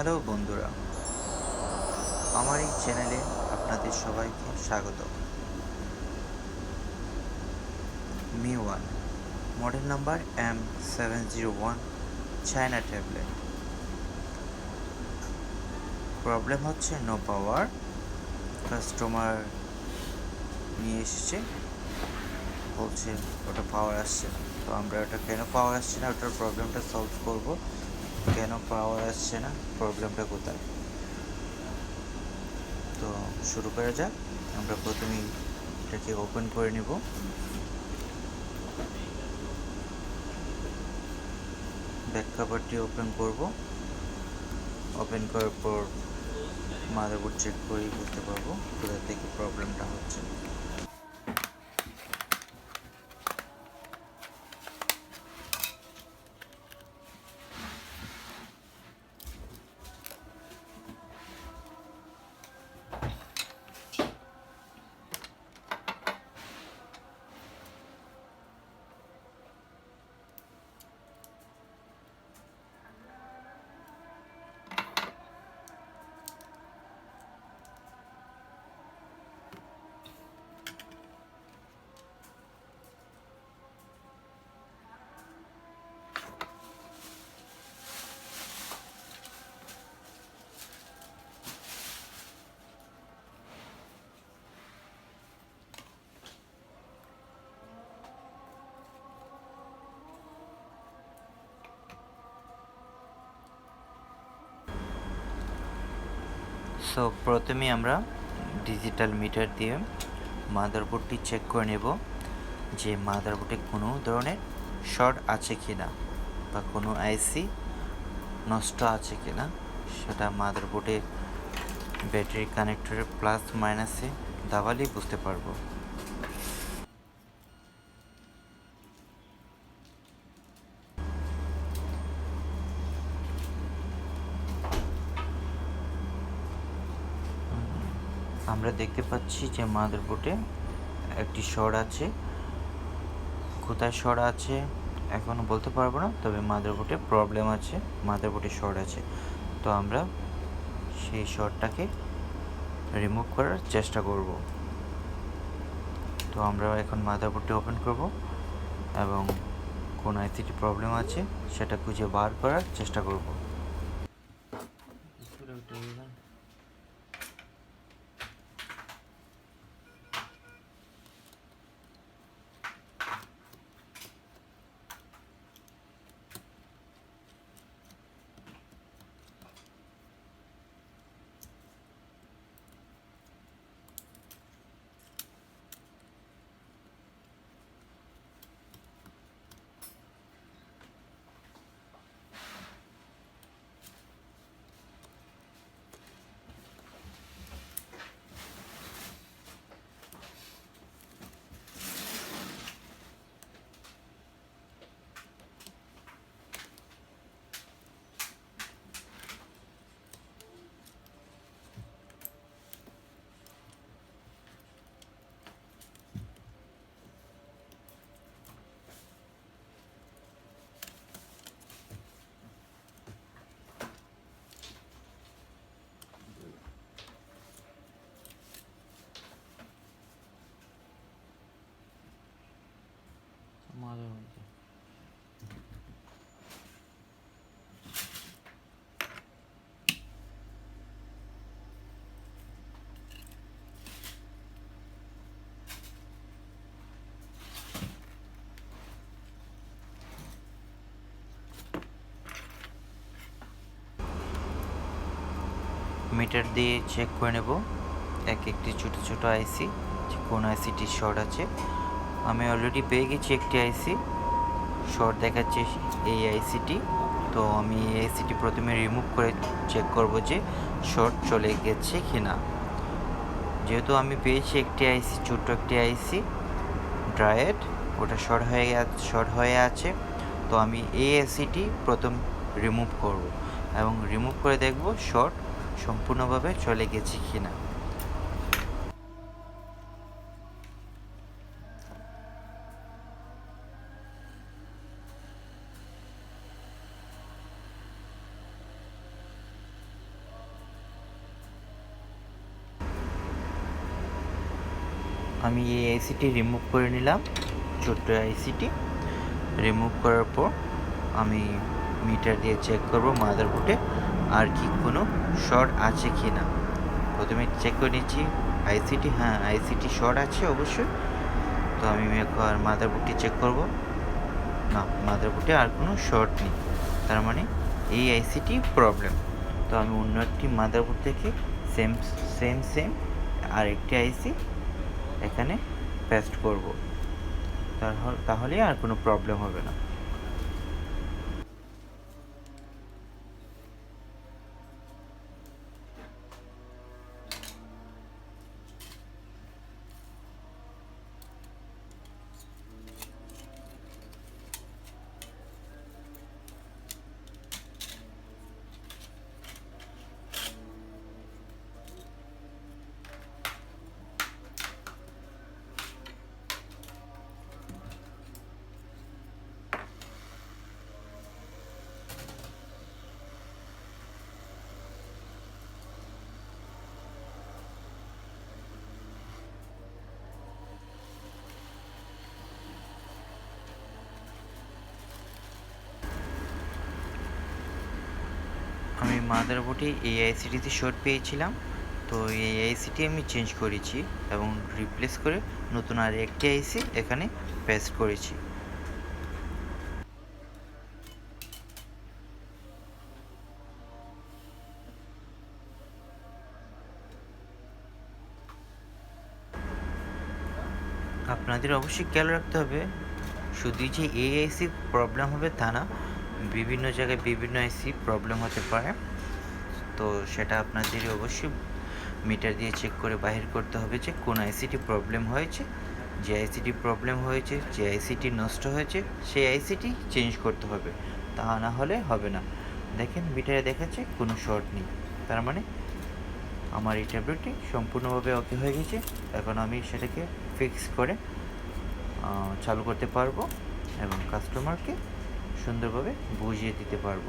Hello বন্ধুরা, আমার এই চ্যানেলে আপনাদের সবাইকে স্বাগত। Mi one model number M seven zero one China tablet problem হচ্ছে নো পাওয়ার কাস্টমার নিয়ে এসেছে, বলছে ওটা পাওয়ার আসছে না। তো আমরা ওটা কেন পাওয়ার আসছে না, ওটার প্রবলেমটা সলভ করব। কেন পাওয়ার আসছে না? প্রবলেমটা কোথায়? তো শুরু করা যাক। আমরা প্রথমেই এটাকে ওপেন করে নিব। ব্যাক কাভারটি ওপেন করব। ওপেন করার পর মাদারবোর্ড চেক করেই বুঝতে পারব কোথা থেকে প্রবলেমটা হচ্ছে। সো প্রথমে আমরা ডিজিটাল মিটার দিয়ে মাদারবোর্ডটি চেক করে নেব যে মাদারবোর্ডে কোনো ধরনের শর্ট আছে কি না বা কোনো আইসি নষ্ট আছে কি না সেটা মাদারবোর্ডে ব্যাটারি কানেক্টরের প্লাস মাইনাসে দাবালেই বুঝতে পারব আমরা দেখতে পাচ্ছি যে মাদারবোর্ডে একটি শর্ট আছে। কোথায় শর্ট আছে এখনও বলতে পারব না, তবে মাদারবোর্ডে প্রবলেম আছে, মাদারবোর্ডে শর্ট আছে। তো আমরা সেই শর্টটাকে রিমুভ করার চেষ্টা করব। তো আমরা এখন মাদারবোর্ডটি ওপেন করব এবং কোন আইসিটি প্রবলেম আছে সেটা খুঁজে বার করার চেষ্টা করব। মাদারবোর্ডে মিটার দিয়ে চেক করে নেব। এক একটি ছোট ছোট আইসি কোন আইসিটি শর্ট আছে। আমি অলরেডি পেয়ে গেছি একটি আইসি শর্ট দেখাচ্ছে এই আইসিটি তো আমি এই আইসিটি প্রথমে রিমুভ করে চেক করব যে শর্ট চলে গেছে কি না যেহেতু আমি পেয়েছি একটি আইসি ছোট্ট একটি আইসি ড্রায়েড ওটা শর্ট হয়ে শর্ট হয়ে আছে, তো আমি এই আইসিটি প্রথম রিমুভ করব এবং রিমুভ করে দেখব শর্ট সম্পূর্ণভাবে চলে গেছে কি না আমি এই আইসিটি রিমুভ করে নিলাম, ছোট্ট আইসিটি রিমুভ করার পর আমি মিটার দিয়ে চেক করব মাদারবোর্ডে আর কি কোনো শর্ট আছে কি না। প্রথমে চেক করে নিচ্ছি আইসিটি হ্যাঁ আইসিটি শর্ট আছে অবশ্যই। তো আমি একবার মাদারবোর্ডটি চেক করব। না মাদারবোর্ডে আর কোনো শর্ট নেই। তার মানে এই আইসিটি প্রবলেম তো আমি অন্য একটি মাদারবোর্ড থেকে সেম সেম সেম আর একটি আইসি এখানে পেস্ট করব। তাহলে আর কোনো প্রবলেম হবে না আমি মাদারবোর্ডে এই আইসিটিতে শর্ট পেয়েছিলাম। তো এই আইসিটি আমি চেঞ্জ করেছি এবং রিপ্লেস করে নতুন আর একটি আইসি এখানে পেস্ট করেছি। আপনাদের অবশ্যই খেয়াল রাখতে হবে, শুধু যে এই আইসি প্রবলেম হবে তা না, বিভিন্ন জায়গায় বিভিন্ন আইসি প্রবলেম হতে পারে। তো সেটা আপনাদের অবশ্যই মিটার দিয়ে চেক করে বাহির করতে হবে যে কোন আইসিটি প্রবলেম হয়েছে। যে আইসিটি প্রবলেম হয়েছে, যে আইসিটি নষ্ট হয়েছে, সেই আইসিটি চেঞ্জ করতে হবে। তা না হলে হবে না। দেখেন, মিটারে দেখাচ্ছে কোনো শর্ট নেই। তার মানে আমার এই ট্যাবলেটটি সম্পূর্ণভাবে ওকে হয়ে গেছে। এখন আমি সেটাকে ফিক্স করে চালু করতে পারব এবং কাস্টমারকে সুন্দরভাবে বুঝিয়ে দিতে পারব।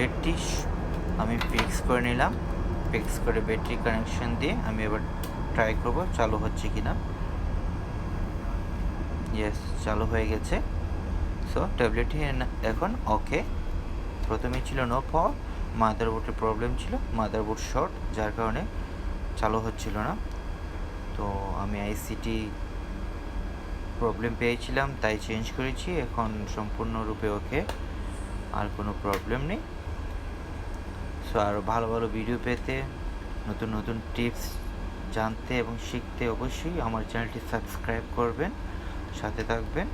স- আমি ফিক্স করে নিলাম। ফিক্স করে ব্যাটারি কানেকশন দিয়ে আমি এবার ট্রাই করব চালু হচ্ছে কি না ইয়েস চালু হয়ে গেছে। সো ট্যাবলেটটি এখন ওকে প্রথমে ছিল নো পাওয়ার মাদারবোর্ডের প্রবলেম ছিল মাদারবোর্ড শর্ট যার কারণে চালু হচ্ছিল না। তো আমি আইসিটি প্রবলেম পেয়েছিলাম, তাই চেঞ্জ করেছি। এখন সম্পূর্ণরূপে ওকে আর কোনো প্রবলেম নেই। সো আরও ভালো ভালো ভিডিও পেতে, নতুন নতুন টিপস জানতে এবং শিখতে অবশ্যই আমার চ্যানেলটি সাবস্ক্রাইব করবেন, সাথে থাকবেন